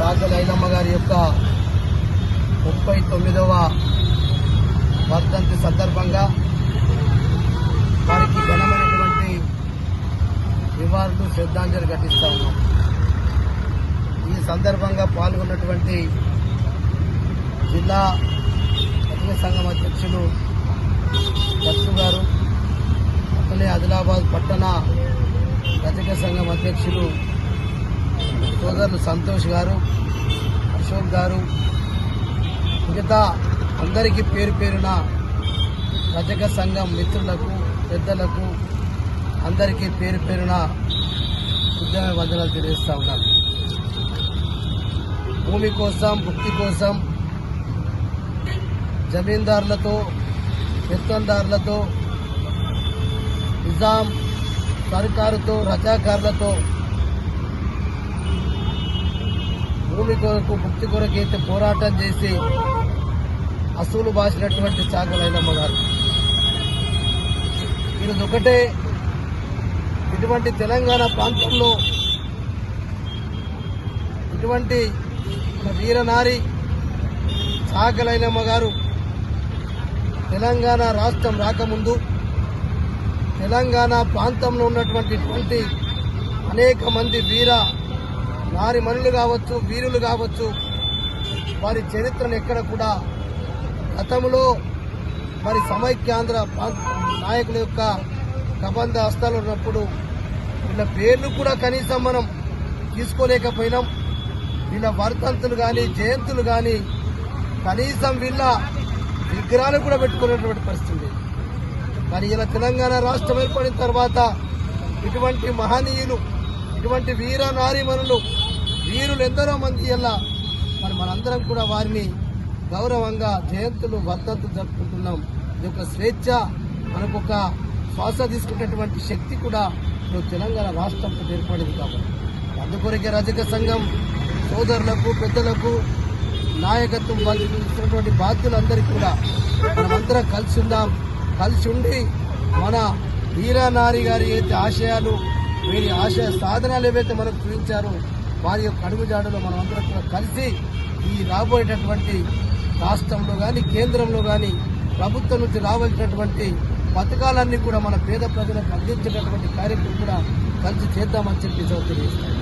రాజల ఐలమ్మ గారి యొక్క ముప్పై తొమ్మిదవ వర్ధంతి సందర్భంగా వారికి ఘనమైనటువంటి నివాళులు శ్రద్ధాంజలి ఘటిస్తా ఉన్నాం. ఈ సందర్భంగా పాల్గొన్నటువంటి జిల్లా పత్రిక సంఘం అధ్యక్షులు దత్తు గారు అట్లనే ఆదిలాబాద్ పట్టణ రజక సంఘం అధ్యక్షులు సోదరులు సంతోష్ గారు అశోక్ గారు మిగతా అందరికీ పేరు పేరున రజక సంఘం మిత్రులకు పెద్దలకు అందరికీ పేరు పేరున ఉద్యమ వందనాలు తెలియజేస్తా ఉన్నాను భూమి కోసం భుక్తి కోసం జమీందారులతో పెత్తందారులతో నిజాం సర్కారుతో రజాకారులతో భూమి కొరకు ముక్తి కొరకైతే పోరాటం చేసి అసూలు బాసినటువంటి చాకలైనమ్మ గారు. ఈరోజు ఒకటే ఇటువంటి తెలంగాణ ప్రాంతంలో ఇటువంటి వీరనారి చాకలైనమ్మ గారు తెలంగాణ రాష్ట్రం రాకముందు తెలంగాణ ప్రాంతంలో ఉన్నటువంటి ఇటువంటి అనేక మంది వీర నారిమణులు కావచ్చు వీరులు కావచ్చు వారి చరిత్రను ఎక్కడ కూడా గతంలో మరి సమైక్యాంధ్ర నాయకుల యొక్క ప్రబంధ హస్తాలు ఉన్నప్పుడు వీళ్ళ పేర్లు కూడా కనీసం మనం తీసుకోలేకపోయినాం. వీళ్ళ వర్ధంతులు కానీ జయంతులు కానీ కనీసం వీళ్ళ విగ్రహాలు కూడా పెట్టుకునేటువంటి పరిస్థితి. మరి ఇలా తెలంగాణ రాష్ట్రం ఏర్పడిన తర్వాత ఇటువంటి మహనీయులు ఇటువంటి వీర నారీమణులు వీరులు ఎందరో మంది ఇలా మరి మనందరం కూడా వారిని గౌరవంగా జయంతులు వర్ధంతులు జరుపుకుంటున్నాం. ఇది ఒక స్వేచ్ఛ మనకు ఒక శ్వాస తీసుకునేటువంటి శక్తి కూడా ఇప్పుడు తెలంగాణ రాష్ట్రంతో ఏర్పడింది కాబట్టి. అందుకొరకే రజక సంఘం సోదరులకు పెద్దలకు నాయకత్వం వహిస్తున్నటువంటి బాధ్యులందరికీ కూడా మనమందరం కలిసి ఉందాం. కలిసి ఉండి మన వీరానారి గారి అయితే ఆశయాలు వీరి ఆశయ సాధనాలు ఏవైతే మనకు చూపించారో వారి యొక్క అడుగుజాడలో మనమందరం కూడా కలిసి ఈ రాబోయేటటువంటి రాష్ట్రంలో కానీ కేంద్రంలో కానీ ప్రభుత్వం నుంచి రావాల్సినటువంటి పథకాలన్నీ కూడా మన పేద ప్రజలకు అందించేటటువంటి కార్యక్రమం కూడా కలిసి చేద్దామని చెప్పి తెలియజేస్తాను